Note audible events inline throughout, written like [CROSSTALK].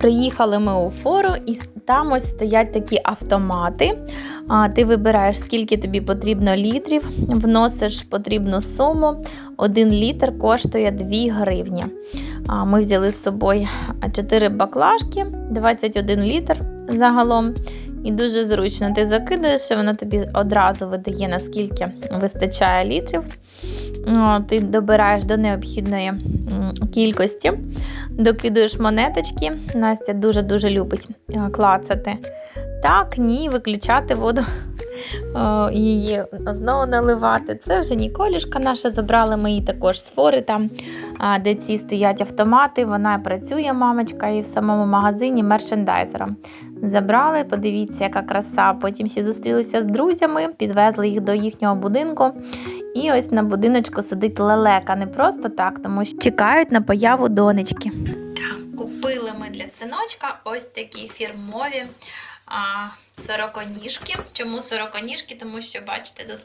Приїхали ми у фору, і там ось стоять такі автомати. Ти вибираєш, скільки тобі потрібно літрів, вносиш потрібну суму. Один літр коштує 2 гривні. Ми взяли з собою 4 баклажки, 21 літр загалом. І дуже зручно. Ти закидуєш, і воно тобі одразу видає, наскільки вистачає літрів. Ти добираєш до необхідної кількості, докидуєш монеточки. Настя дуже-дуже любить е, клацати. Так, ні, виключати воду, її знову наливати. Це вже Ніколішка наша забрали ми її також з фори, там, де ці стоять автомати. Вона працює, мамочка, і в самому магазині мерчендайзером. Забрали, подивіться, яка краса. Потім ще зустрілися з друзями, підвезли їх до їхнього будинку. І ось на будиночку сидить лелека. Не просто так, тому що чекають на появу донечки. Купили ми для синочка ось такі фірмові а, сороконіжки. Чому сороконіжки? Тому що, бачите, тут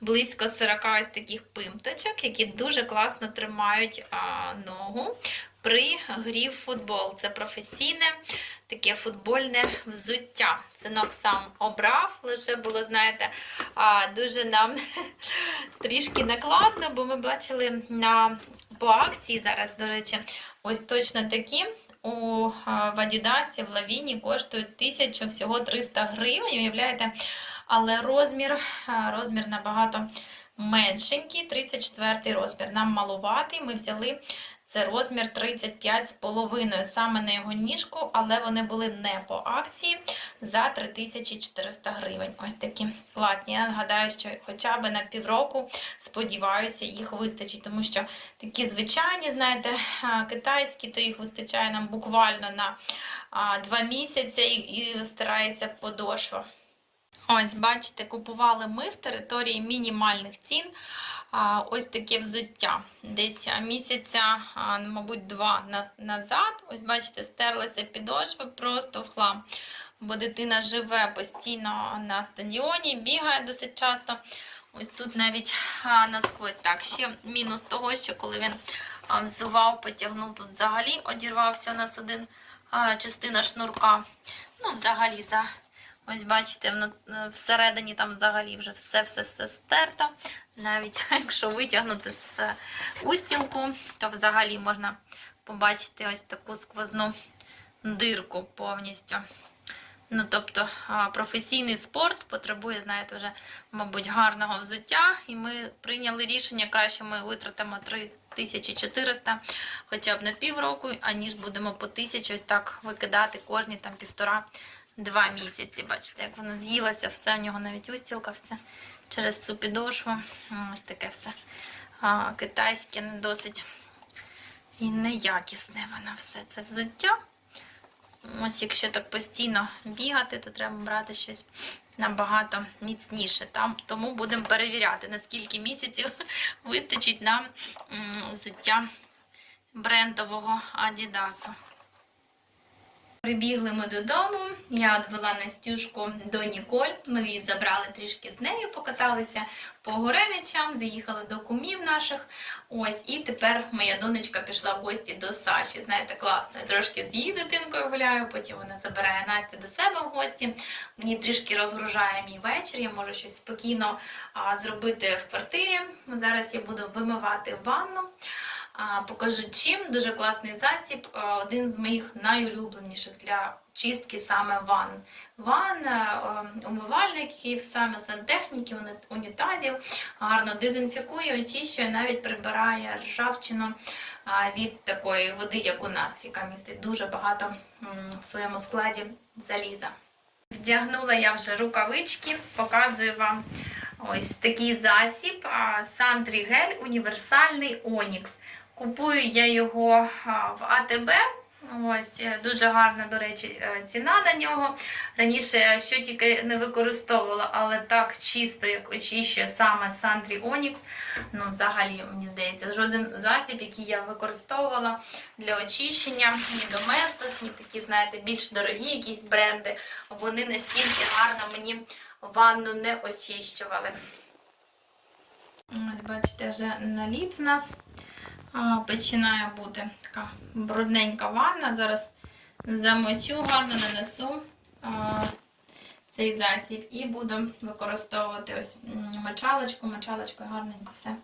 близько 40 ось таких пимточок, які дуже класно тримають а, ногу при грі в футбол. Це професійне таке футбольне взуття. Синок сам обрав, лише було, знаєте, а, дуже нам [LAUGHS] трішки накладно, бо ми бачили на по акції зараз, до речі, ось точно такі. У Адідасі, в Лавіні коштують 1000 всього 300 гривень, уявляєте? Але розмір, розмір набагато меншенький, 34 розмір. Нам малуватий. Ми взяли це розмір 35 з половиною саме на його ніжку, але вони були не по акції за 3400 гривень. Ось такі класні. Я нагадаю, що хоча б на півроку, сподіваюся, їх вистачить, тому що такі звичайні, знаєте, китайські, то їх вистачає нам буквально на два місяці і стирається подошва. Ось, бачите, купували ми в території мінімальних цін ось таке взуття. Десь місяця, ну, мабуть, два назад. Ось, бачите, стерлася підошва просто в хлам. Бо дитина живе постійно на стадіоні, бігає досить часто. Ось тут навіть насквозь. Так, ще мінус того, що коли він взував, потягнув, тут взагалі одірвався у нас один частина шнурка. Ну, взагалі, за Ось бачите, е, всередині там взагалі вже все-все-все стерто. Навіть [LAUGHS] якщо витягнути з устілку, то взагалі можна побачити ось таку сквозну дирку повністю. Ну, тобто професійний спорт потребує, знаєте, вже, мабуть, гарного взуття. І ми прийняли рішення, краще ми витратимо 3400 хоча б на півроку, аніж будемо по 1000 ось так викидати кожні там півтора два місяці. Бачите, як воно з'їлося, все, у нього навіть устілка, все через цю підошву. Ось таке все а, китайське, не досить і неякісне воно все це взуття. Ось якщо так постійно бігати, то треба брати щось набагато міцніше. Там, тому будемо перевіряти, наскільки місяців [LAUGHS] вистачить нам взуття брендового Адідасу. Прибігли ми додому, я відвела Настюшку до Ніколь. Ми її забрали трішки з нею, покаталися по Гореничам, заїхали до кумів наших. Ось, і тепер моя донечка пішла в гості до Саші. Знаєте, класно. Я трошки з її дитинкою гуляю, потім вона забирає Настю до себе в гості. Мені трішки розгружає мій вечір. Я можу щось спокійно а, зробити в квартирі. Зараз я буду вимивати ванну. Покажу чим. Дуже класний засіб. Один з моїх найулюбленіших для чистки саме ванн. Ванн, е, умивальників, саме сантехніки, унітазів. Гарно дезінфікує, очищує, навіть прибирає ржавчину від такої води, як у нас, яка містить дуже багато в своєму складі заліза. Вдягнула я вже рукавички, показую вам ось такий засіб. а, Сантрі гель універсальний Онікс. Купую я його в АТБ. Ось е, дуже гарна, до речі, е, ціна на нього. Раніше я що тільки не використовувала, але так чисто, як очищує саме Сандрі Онікс. Ну, взагалі, мені здається, жоден засіб, який я використовувала для очищення, ні Domestos, ні такі, знаєте, більш дорогі якісь бренди, вони настільки гарно мені ванну не очищували. Ось, бачите, вже наліт в нас починає бути така брудненька ванна. Зараз замочу, гарно нанесу цей засіб і буду використовувати ось мочалочку, мочалочкою гарненько все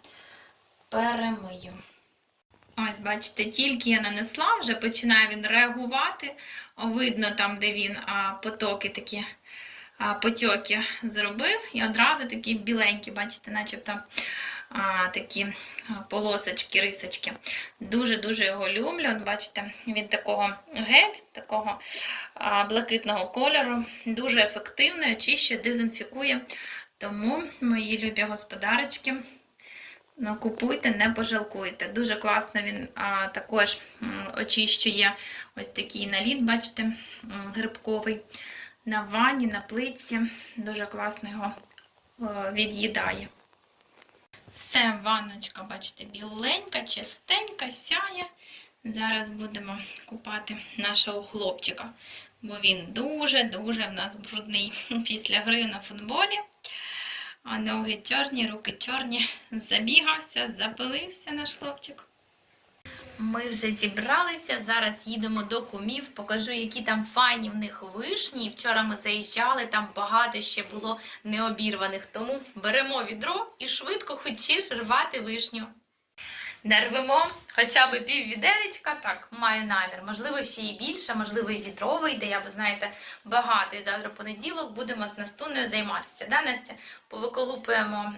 перемию. Ось, бачите, тільки я нанесла, вже починає він реагувати. Видно там, де він потоки такі, потьоки зробив. І одразу такі біленькі, бачите, начебто а, такі полосочки, рисочки. Дуже-дуже його люблю. Бачите, він такого гель, такого а, блакитного кольору, дуже ефективний, очищує, дезінфікує. Тому, мої любі господарочки, Ну, купуйте, не пожалкуйте. Дуже класно він а, також очищує ось такий наліт, бачите, грибковий на ванні, на плитці. Дуже класно його е, від'їдає. Все, ванночка, бачите, біленька, чистенька, сяє. Зараз будемо купати нашого хлопчика, бо він дуже-дуже в нас брудний [LAUGHS] після гри на футболі. А ноги чорні, руки чорні. Забігався, запилився наш хлопчик. Ми вже зібралися. Зараз їдемо до кумів. Покажу, які там файні в них вишні. Вчора ми заїжджали, там багато ще було необірваних. Тому беремо відро і швидко хочеш рвати вишню. Нарвемо хоча б пів відеречка, так, маю намір. Можливо, ще і більше, можливо, і вітровий. Де Я б знаєте, багато. І завтра понеділок будемо з Настуною займатися. Да, Настя? Повиколупуємо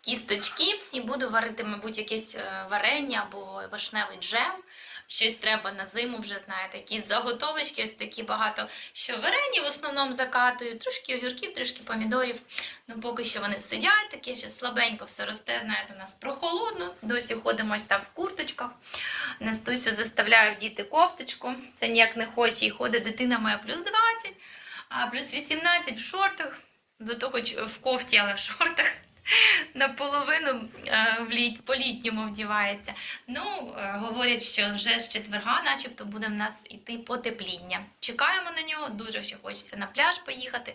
кісточки і буду варити, мабуть, якесь е, варення або вишневий джем. Щось треба на зиму вже, знаєте, якісь заготовочки, ось такі багато, що варені в основному закатую, трошки огірків, трошки помідорів. Ну, поки що вони сидять, таке ще слабенько все росте, знаєте, у нас прохолодно. Досі ходимо ось там в курточках. Настусю заставляю вдіти кофточку. Це ніяк не хоче. І ходить дитина моя плюс 20, а плюс 18 в шортах. До того в кофті, але в шортах. [LAUGHS] Наполовину е, в літ, по-літньому вдівається. Ну, е, говорять, що вже з четверга, начебто, буде в нас іти потепління. Чекаємо на нього, дуже ще хочеться на пляж поїхати.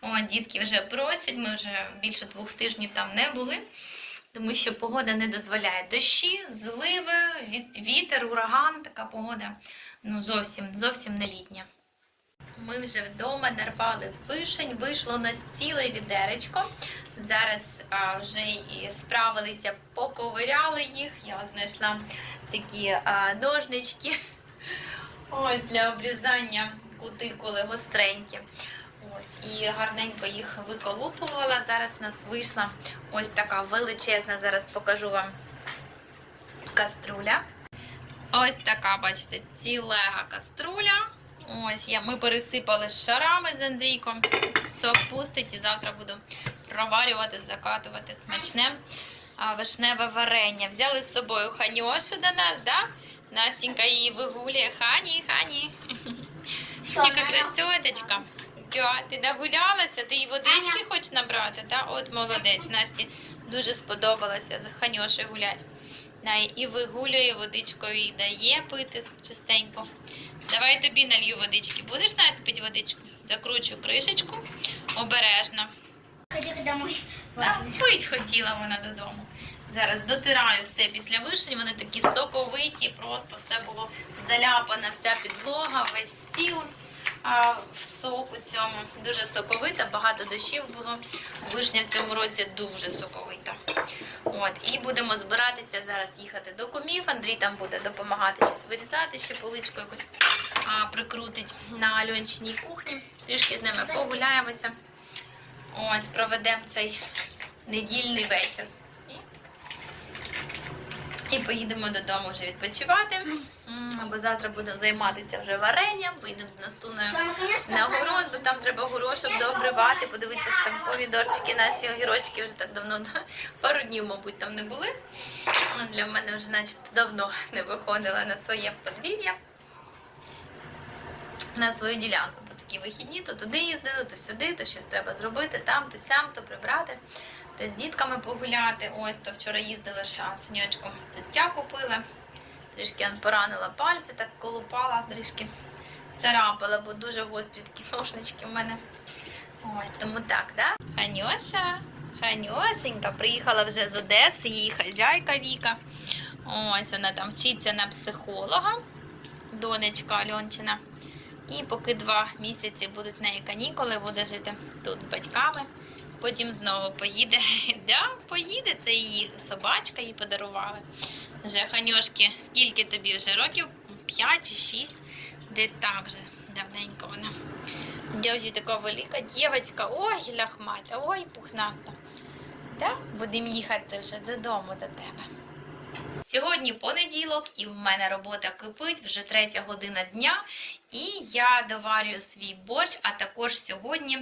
О, дітки вже просять, ми вже більше двох тижнів там не були, тому що погода не дозволяє. Дощі, зливи, віт- вітер, ураган, така погода ну, зовсім, зовсім не літня. Ми вже вдома нарвали вишень, вийшло у нас ціле відеречко. Зараз а, вже і справилися, поковиряли їх. Я знайшла такі а, ножнички ось для обрізання кутикули гостренькі. Ось, і гарненько їх виколупувала. Зараз у нас вийшла ось така величезна, зараз покажу вам каструля. Ось така, бачите, цілега каструля. Ось я, ми пересипали шарами з Андрійком. Сок пустить і завтра буду проварювати, закатувати смачне а, вишневе варення. Взяли з собою Ханьошу до нас, да? Настенька її вигулює. Хані, Хані. Яка красоточка. Дя, ти нагулялася, ти їй водички хочеш набрати, да? От молодець. Насті дуже сподобалося з Ханьошею гулять. Да, і вигулює, водичкою їй дає пити чистенько. Давай тобі налью водички. Будеш Настя пити водичку? Закручу кришечку обережно. Хочу домой. Та пить хотіла вона додому. Зараз дотираю все після вишень, вони такі соковиті, просто все було заляпана, вся підлога, весь стіл а, в соку цьому. Дуже соковита, багато дощів було. Вишня в цьому році дуже соковита. От, і будемо збиратися зараз їхати до кумів. Андрій там буде допомагати щось вирізати, ще поличку якусь а, прикрутить на Альончиній кухні. Трішки з ними погуляємося. Ось проведемо цей недільний вечір. І поїдемо додому вже відпочивати. М, Бо завтра будемо займатися вже варенням, вийдемо з настуною на город, бо там треба горошок дообривати, подивитися, що там помідорчики, наші огірочки вже так давно, пару днів, мабуть, там не були. Для мене вже начебто давно не виходила на своє подвір'я, на свою ділянку. Бо такі вихідні, то туди їздили, то сюди, то щось треба зробити, там, то сям, то прибрати, то з дітками погуляти. Ось, то вчора їздила ще синьочку взуття купила. Трішки поранила пальці, так колупала, трішки царапала, бо дуже гострі такі [LAUGHS] ножнички в мене. Ось, тому так, да? Ханьоша, Ханьошенька, приїхала вже з Одеси, її хазяйка Віка. Ось вона там вчиться на психолога, донечка Альончина. І поки два місяці будуть в неї канікули, буде жити тут з батьками. Потім знову поїде. [LAUGHS] Да, поїде, це її собачка, їй подарували. Вже ханьошки, скільки тобі вже років? 5 чи 6. Десь так же. давненько вона. Дядя така велика дівчинка. Ой, ляхмата, ой, пухнаста. Да? Будемо їхати вже додому до тебе. Сьогодні понеділок, і в мене робота кипить вже третя година дня. І я доварюю свій борщ, а також сьогодні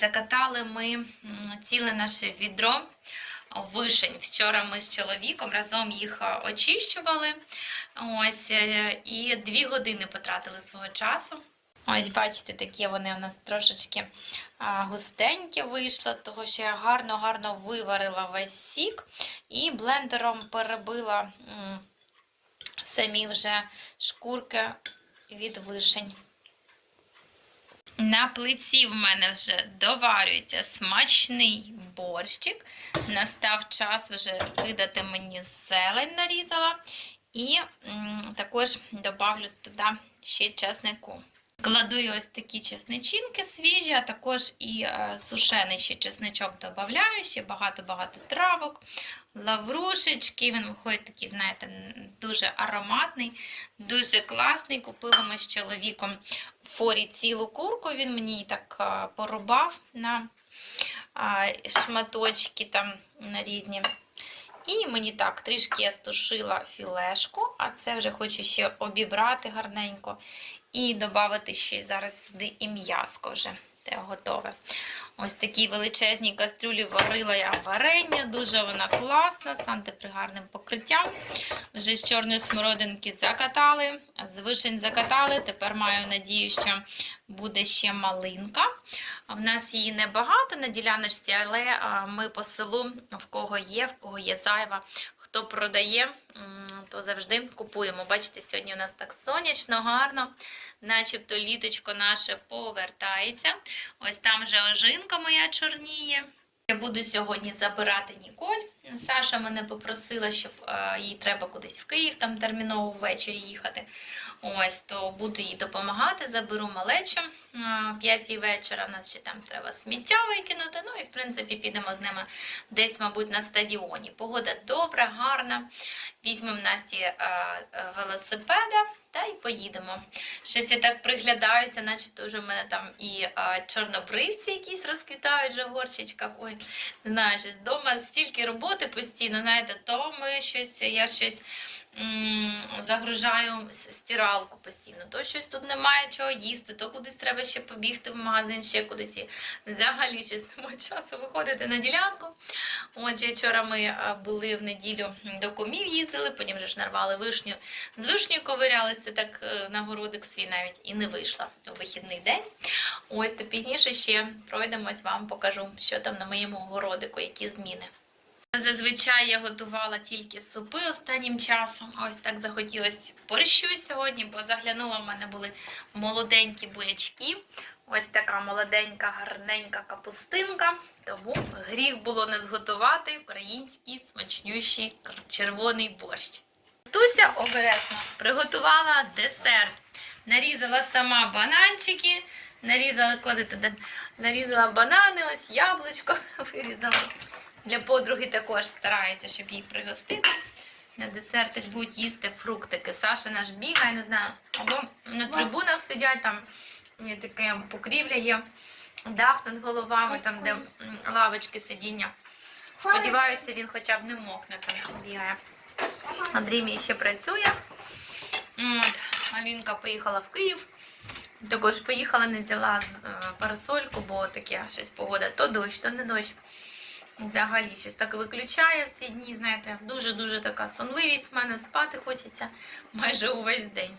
закатали ми ціле наше відро вишень. Вчора ми з чоловіком разом їх очищували. Ось, е, і дві години потратили свого часу. Ось, бачите, такі вони у нас трошечки густенькі вийшло, того що я гарно-гарно виварила весь сік і блендером перебила самі вже шкурки від вишень. На плиці в мене вже доварюється смачний борщик. Настав час вже кидати мені зелень нарізала. І також добавлю туди ще чеснику. Кладу ось такі чесничинки свіжі, а також і е, сушений ще чесничок додаю, ще багато-багато травок, лаврушечки. Він виходить такий, знаєте, дуже ароматний, дуже класний. Купили ми з чоловіком в форі цілу курку. Він мені її так е, порубав на е, шматочки там на різні. І мені так трішки я стушила філешку, а це вже хочу ще обібрати гарненько. І додати ще зараз сюди і м'яско вже те готове. Ось такі величезні кастрюлі варила я варення, дуже вона класна, з антипригарним покриттям. Вже з чорної смородинки закатали, з вишень закатали. Тепер маю надію, що буде ще малинка. В нас її небагато на діляночці, але ми по селу, в кого є, в кого є зайва, хто продає, то завжди купуємо. Бачите, сьогодні у нас так сонячно, гарно, начебто літочко наше повертається. Ось там вже ожинка моя чорніє. Я буду сьогодні забирати Ніколь. Саша мене попросила, щоб е, їй треба кудись в Київ, там терміново ввечері їхати. Ось, то буду їй допомагати, заберу малечу о 5 вечора. У нас ще там треба сміття викинути. Ну і в принципі підемо з ними десь, мабуть, на стадіоні. Погода добра, гарна. Візьмемо Насті е, е, велосипеда та й поїдемо. Щось я так приглядаюся, начебто вже в мене там і е, чорнобривці якісь розквітають вже в горщичках. Ой, не знаю, щось вдома стільки роботи постійно, знаєте, то ми щось, я щось загружаю стиралку постійно, то щось тут немає чого їсти, то кудись треба ще побігти в магазин, ще кудись. Взагалі щось немає [LAUGHS] часу виходити на ділянку. Отже, вчора ми е, були в неділю до комів їздили, потім вже ж нарвали вишню. З вишнею ковирялися, так е, на городик свій навіть і не вийшла у вихідний день. Ось то пізніше ще пройдемось, вам покажу, що там на моєму городику, які зміни. Зазвичай я готувала тільки супи останнім часом. Ось так захотілося борщу сьогодні, бо заглянула в мене були молоденькі бурячки. Ось така молоденька, гарненька капустинка. Тому гріх було не зготувати український смачнющий червоний борщ. Туся обережно приготувала десерт. Нарізала сама бананчики, нарізала, клади туди, нарізала банани, ось яблучко [LAUGHS] вирізала. Для подруги також старається, щоб їй пригостити. На десертик будуть їсти фруктики. Саша наш бігає, не знаю, або на трибунах сидять, там таке покрівля є, дах над головами, там, де лавочки сидіння. Сподіваюся, він хоча б не мокне, там бігає. Андрій мій ще працює. От, Алінка поїхала в Київ. Також поїхала, не взяла е, парасольку, бо таке щось погода. То дощ, то не дощ. Взагалі щось так виключає в ці дні, знаєте, дуже-дуже така сонливість в мене, спати хочеться майже увесь день.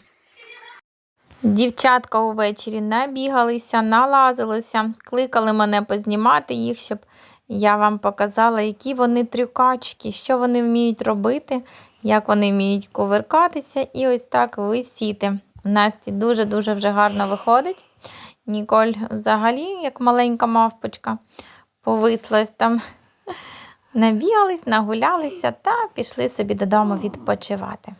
Дівчатка увечері набігалися, налазилися, кликали мене познімати їх, щоб я вам показала, які вони трюкачки, що вони вміють робити, як вони вміють кувиркатися і ось так висіти. Насті дуже-дуже вже гарно виходить. Ніколь взагалі, як маленька мавпочка, повислась там Набігались, нагулялися та пішли собі додому відпочивати.